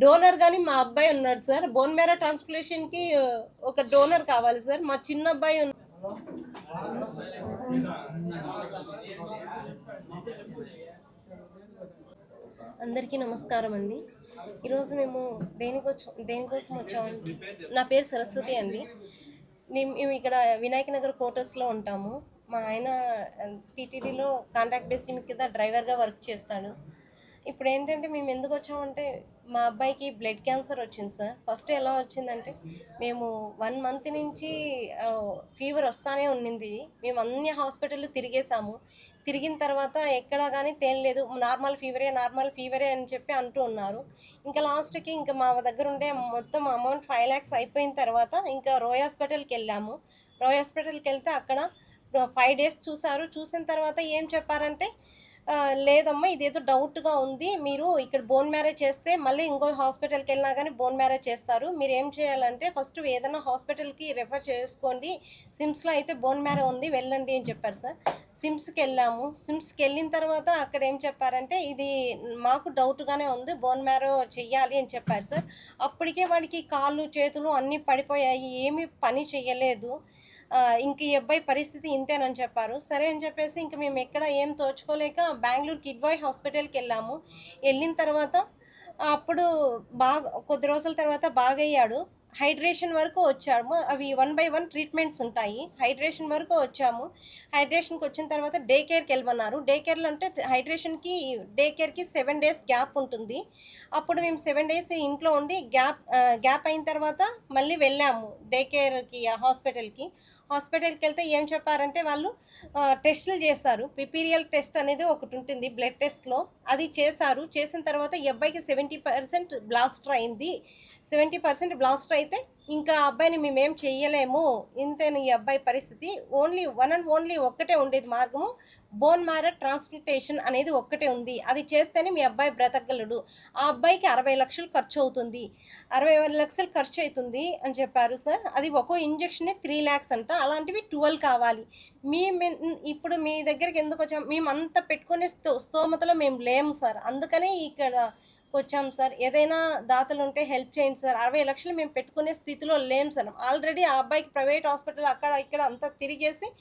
Donor కానీ మా అబ్బాయి ఉన్నాడు సార్. బోన్ మేరా ట్రాన్స్ప్లేషన్కి ఆ, ఒక డోనర్ కావాలి సార్. మా చిన్న అబ్బాయి అందరికీ నమస్కారం అండి. ఈరోజు మేము దేనికోసం దేనికోసం వచ్చాం? నా పేరు సరస్వతి అండి. మేము ఇక్కడ వినాయక నగర్ క్వార్టర్స్లో ఉంటాము. మా ఆయన టీటీడీలో కాంట్రాక్ట్ బేస్ కింద డ్రైవర్గా వర్క్ చేస్తాడు. ఇప్పుడు ఏంటంటే మేము ఎందుకు వచ్చామంటే మా అబ్బాయికి బ్లడ్ క్యాన్సర్ వచ్చింది సార్. ఫస్ట్ ఎలా వచ్చిందంటే మేము వన్ మంత్ నుంచి ఫీవర్ వస్తానే ఉన్నింది. మేము అన్ని హాస్పిటల్ తిరిగేసాము తిరిగిన తర్వాత ఎక్కడా కానీ తేలలేదు నార్మల్ ఫీవరే నార్మల్ ఫీవరే అని చెప్పి అంటూ ఉన్నారు. ఇంకా లాస్ట్కి ఇంకా మా దగ్గర ఉండే మొత్తం అమౌంట్ ఫైవ్ ల్యాక్స్ అయిపోయిన తర్వాత ఇంకా రోయ్ హాస్పిటల్కి వెళ్ళాము. రోయ్ హాస్పిటల్కి వెళ్తే అక్కడ ఫైవ్ డేస్ చూసారు. చూసిన తర్వాత ఏం చెప్పారంటే లేదమ్మా ఇదేదో డౌట్గా ఉంది. మీరు ఇక్కడ బోన్ మ్యారేజ్ చేస్తే మళ్ళీ ఇంకో హాస్పిటల్కి వెళ్ళినా కానీ బోన్ మ్యారేజ్ చేస్తారు. మీరు ఏం చేయాలంటే ఫస్ట్ ఏదైనా హాస్పిటల్కి రెఫర్ చేసుకోండి. సిమ్స్లో అయితే బోన్ మ్యారో ఉంది వెళ్ళండి అని చెప్పారు సార్. సిమ్స్కి వెళ్ళాము. సిమ్స్కి వెళ్ళిన తర్వాత అక్కడ ఏం చెప్పారంటే ఇది మాకు డౌట్గానే ఉంది బోన్ మ్యారో చెయ్యాలి అని చెప్పారు సార్. అప్పటికే వాడికి కాళ్ళు చేతులు అన్నీ పడిపోయాయి. ఏమీ పని చేయలేదు ఇంక ఈ అబ్బాయి పరిస్థితి ఇంతేనని చెప్పారు. సరే అని చెప్పేసి ఇంక మేము ఎక్కడ ఏం తోచుకోలేక బెంగళూరు కిడ్ బాయ్ హాస్పిటల్కి వెళ్ళాము. వెళ్ళిన తర్వాత అప్పుడు బాగా కొద్ది రోజుల తర్వాత బాగయ్యాడు. హైడ్రేషన్ వరకు వచ్చాము. అవి వన్ బై వన్ ట్రీట్మెంట్స్ ఉంటాయి. హైడ్రేషన్ వరకు వచ్చాము. హైడ్రేషన్కి వచ్చిన తర్వాత డే కేర్కి వెళ్ళమన్నారు. డే కేర్లో అంటే హైడ్రేషన్కి డే కేర్కి సెవెన్ డేస్ గ్యాప్ ఉంటుంది. అప్పుడు మేము సెవెన్ డేస్ ఇంట్లో ఉండి గ్యాప్ గ్యాప్ అయిన తర్వాత మళ్ళీ వెళ్ళాము. డే కేర్కి హాస్పిటల్కి. హాస్పిటల్కి వెళ్తే ఏం చెప్పారంటే వాళ్ళు టెస్టులు చేస్తారు పిపీరియల్ టెస్ట్ అనేది ఒకటి ఉంటుంది బ్లడ్ టెస్ట్లో. అది చేశారు. చేసిన తర్వాత ఈ అబ్బాయికి సెవెంటీ పర్సెంట్ బ్లాస్టర్ అయింది. సెవెంటీ పర్సెంట్ బ్లాస్టర్ అయితే ఇంకా అబ్బాయిని మేమేం చెయ్యలేము. ఇంతేను ఈ అబ్బాయి పరిస్థితి. ఓన్లీ వన్ అండ్ ఓన్లీ ఒక్కటే ఉండేది మార్గము. బోన్ మార ట్రాన్స్ప్లాంటేషన్ అనేది ఒక్కటే ఉంది. అది చేస్తేనే మీ అబ్బాయి బ్రతకగలడు. ఆ అబ్బాయికి అరవై లక్షలు ఖర్చు అవుతుంది అరవై లక్షలు ఖర్చు అవుతుంది అని చెప్పారు సార్. అది ఒక్కో ఇంజక్షనే త్రీ ల్యాక్స్ అంట. అలాంటివి ట్వెల్వ్ కావాలి. మీ ఇప్పుడు మీ దగ్గరికి ఎందుకు వచ్చాం? మేము అంత పెట్టుకునే sto- స్తోమతలో మేము లేము సార్. అందుకనే ఇక్కడ వచ్చాం సార్. ఏదైనా దాతలు ఉంటే హెల్ప్ చేయండి సార్. అరవై లక్షలు మేము పెట్టుకునే స్థితిలో లేం సార్. ఆల్రెడీ ఆ అబ్బాయికి ప్రైవేట్ హాస్పిటల్ అక్కడ ఇక్కడ అంతా తిరిగేసి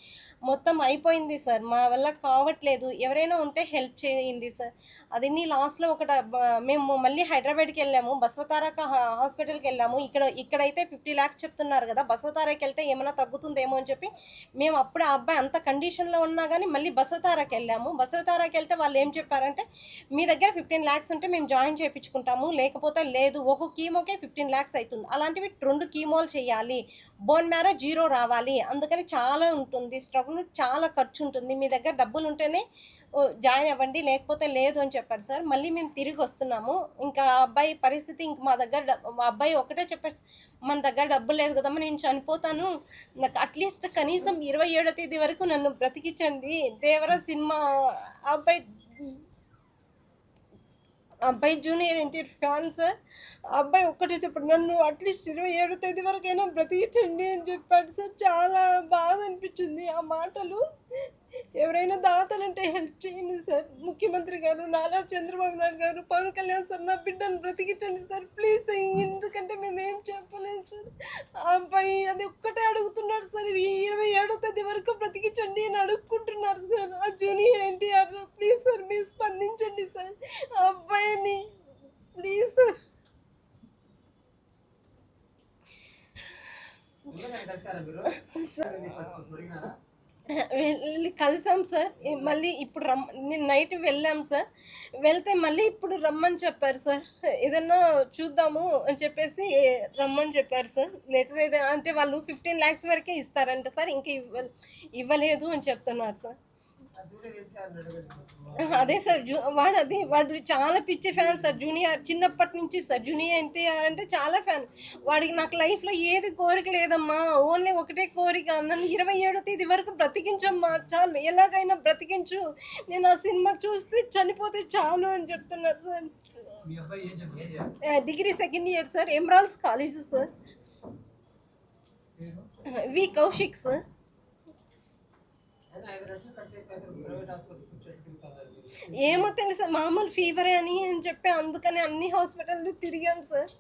మొత్తం అయిపోయింది సార్. మా వల్ల కావట్లేదు. ఎవరైనా ఉంటే హెల్ప్ చేయండి సార్. అది నీ లాస్ట్లో ఒకట మేము మళ్ళీ హైదరాబాద్కి వెళ్ళాము. బసవతారక హా- హాస్పిటల్కి వెళ్ళాము. ఇక్కడ ఇక్కడైతే ఫిఫ్టీ ల్యాక్స్ చెప్తున్నారు కదా బసవతారకి వెళ్తే ఏమైనా తగ్గుతుందేమో అని చెప్పి మేము అప్పుడు ఆ అబ్బాయి అంత కండిషన్లో ఉన్నా కానీ మళ్ళీ బసవతారకి వెళ్ళాము. బసవతారకి వెళ్తే వాళ్ళు ఏం చెప్పారంటే మీ దగ్గర ఫిఫ్టీన్ ల్యాక్స్ ఉంటే మేము జాయిన్ చేయించుకుంటాము లేకపోతే లేదు ఒక కీమోకే ఫిఫ్టీన్ ల్యాక్స్ అవుతుంది అలాంటివి రెండు కీమోలు చేయాలి. బోన్ మ్యారో జీరో రావాలి. అందుకని చాలా ఉంటుంది స్ట్రగుల్ చాలా ఖర్చు ఉంటుంది. మీ దగ్గర డబ్బులు ఉంటేనే జాయిన్ అవ్వండి. లేకపోతే లేదు అని చెప్పారు సార్. మళ్ళీ మేము తిరిగి వస్తున్నాము. ఇంకా అబ్బాయి పరిస్థితి ఇంక మా దగ్గర మా అబ్బాయి ఒకటే చెప్పారు సార్, మన దగ్గర డబ్బులు లేదు కదమ్మా నేను చనిపోతాను. నాకు అట్లీస్ట్ కనీసం ఇరవై ఏడో తేదీ వరకు నన్ను బ్రతికించండి. దేవర సినిమా ఆ అబ్బాయి అబ్బాయి జూనియర్ ఎన్టీఆర్ ఫ్యాన్ సార్ అబ్బాయి ఒక్కటే చెప్పాడు నన్ను అట్లీస్ట్ ఇరవై ఏడో తేదీ వరకైనా బ్రతికించండి అని చెప్పాడు. సార్ చాలా బాధ అనిపించింది. ఆ మాటలు ఎవరైనా దాతలంటే హెల్ప్ చేయండి సార్. ముఖ్యమంత్రి గారు నాలా చంద్రబాబు నాయుడు గారు పవన్ కళ్యాణ్ సార్ నా బిడ్డను బ్రతికించండి సార్. ప్లీజ్ ఎందుకంటే మేము ఏం చెప్పలేము సార్. అబ్బాయి అది ఒక్కటే అడుగుతున్నాడు సార్ ఈ ఇరవై ఏడో తేదీ వరకు బ్రతికించండి అని అడుక్కుంటున్నారు సార్. ఆ జూనియర్ ఎన్టీఆర్ ప్లీజ్ సార్ మీరు స్పందించండి సార్. అబ్బాయి అబ్బాయిని ప్లీజ్ సార్ వెళ్ళి కలిసాం సార్. మళ్ళీ ఇప్పుడు రమ్ నేను నైట్ వెళ్ళాం సార్. వెళ్తే మళ్ళీ ఇప్పుడు రమ్మని చెప్పారు సార్. ఏదన్నా చూద్దాము అని చెప్పేసి రమ్మని చెప్పారు సార్. లెటర్ ఏదైనా అంటే వాళ్ళు ఫిఫ్టీన్ ల్యాక్స్ వరకే ఇస్తారంట సార్. ఇంకా ఇవ్వ ఇవ్వలేదు అని చెప్తున్నారు సార్. అదే సార్ జూ వాడు అది వాడు చాలా పిచ్చి ఫ్యాన్ సార్ జూనియర్ చిన్నప్పటి నుంచి సార్ జూనియర్ ఎన్టీఆర్ అంటే చాలా ఫ్యాన్. వాడికి నాకు లైఫ్లో ఏది కోరిక లేదమ్మా ఓన్లీ ఒకటే కోరిక నన్ను ఇరవై ఏడో తేదీ వరకు బ్రతికించమ్మా చాలు ఎలాగైనా బ్రతికించు నేను ఆ సినిమా చూస్తే చనిపోతే చాలు అని చెప్తున్నారు sir. Degree second year sir Emeralds college sir. V Kaushik sir. ఏమో తెలుసా మామూలు ఫీవరే అని అని చెప్పి అందుకని అన్ని హాస్పిటల్ తిరిగాం సార్.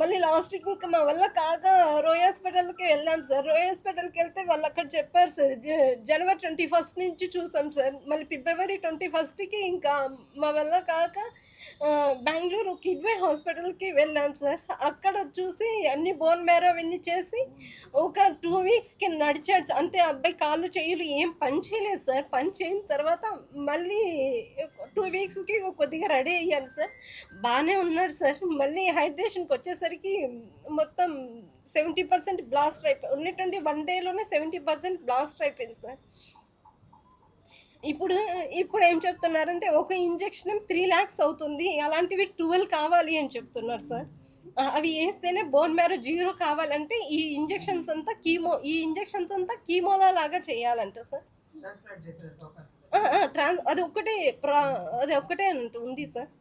మళ్ళీ లాస్ట్ ఇంకా మా వల్ల కాక రోయ్ హాస్పిటల్కి వెళ్ళాం సార్. రోయ్ హాస్పిటల్కి వెళ్తే వాళ్ళు అక్కడ చెప్పారు సార్ జనవరి ట్వంటీ ఫస్ట్ నుంచి చూసాం సార్. మళ్ళీ ఫిబ్రవరి ట్వంటీ ఫస్ట్కి ఇంకా మా వల్ల కాక బెంగళూరు కిడ్వే హాస్పిటల్కి వెళ్ళాం సార్. అక్కడ చూసి అన్ని బోన్ మేర అవన్నీ చేసి ఒక టూ వీక్స్కి నడిచాడు అంటే అబ్బాయి కాళ్ళు చేయలు ఏం పని పని చేయలేదు సార్. పని చేయని తర్వాత మళ్ళీ టూ వీక్స్కి కొద్దిగా రెడీ అయ్యాను సార్. బాగానే ఉన్నాడు సార్. మళ్ళీ హైడ్రేషన్కి వచ్చేసరికి మొత్తం సెవెంటీ పర్సెంట్ బ్లాస్ట్ అయిపోయి ఉన్నటువంటి వన్ డేలోనే సెవెంటీ పర్సెంట్ బ్లాస్ట్ అయిపోయింది సార్. ఇప్పుడు ఇప్పుడు ఏం చెప్తున్నారంటే ఒక ఇంజెక్షన్ త్రీ ల్యాక్స్ అవుతుంది. అలాంటివి ట్వెల్వ్ కావాలి అని చెప్తున్నారు సార్. అవి వేస్తేనే బోన్ మ్యారో జీరో కావాలంటే ఈ ఇంజెక్షన్స్ అంతా కీమో ఈ ఇంజెక్షన్స్ అంతా కీమోలా లాగా చేయాలంట సార్. ట్రాన్స్ అది ఒక్కటే ప్రా అది ఒక్కటే ఉంది సార్.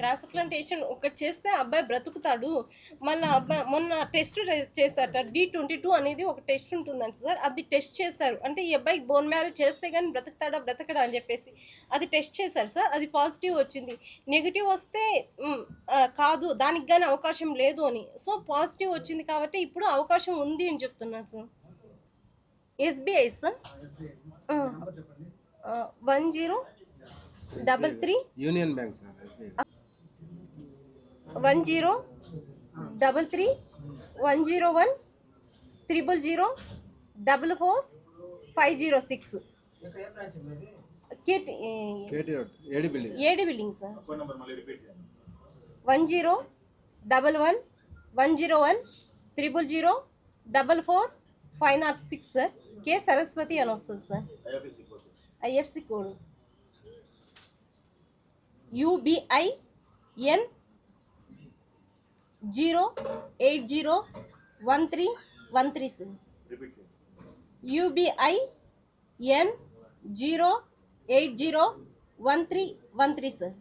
ట్రాన్స్ప్లాంటేషన్ ఒకటి చేస్తే అబ్బాయి బ్రతుకుతాడు. మళ్ళీ అబ్బాయి మొన్న టెస్ట్ చేశారట. డి ట్వంటీ టూ అనేది ఒక టెస్ట్ ఉంటుందంట సార్. అది టెస్ట్ చేశారు. అంటే ఈ అబ్బాయికి బోన్ మ్యారేజ్ చేస్తే కానీ బ్రతుకుతాడా బ్రతకడా అని చెప్పేసి. అది టెస్ట్ చేశారు సార్. అది పాజిటివ్ వచ్చింది. నెగిటివ్ వస్తే కాదు దానికి కానీ అవకాశం లేదు అని. సో పాజిటివ్ వచ్చింది కాబట్టి ఇప్పుడు అవకాశం ఉంది అని చెప్తున్నాను సార్. ఎస్బీఐ సార్ నెంబర్ చెప్పండి one zero double three union bank sir SBI one zero double three one zero one triple zero double four five zero six ఇక్కడ ఏం బ్రాంచ్ మీది KT KT road AD building ఏడు building sir one zero double one one zero one triple zero double four five not six sir K Saraswati అని వస్తుంది sir IFC code UBI N zero eight zero one three one three sir UBI N zero eight zero one three one three sir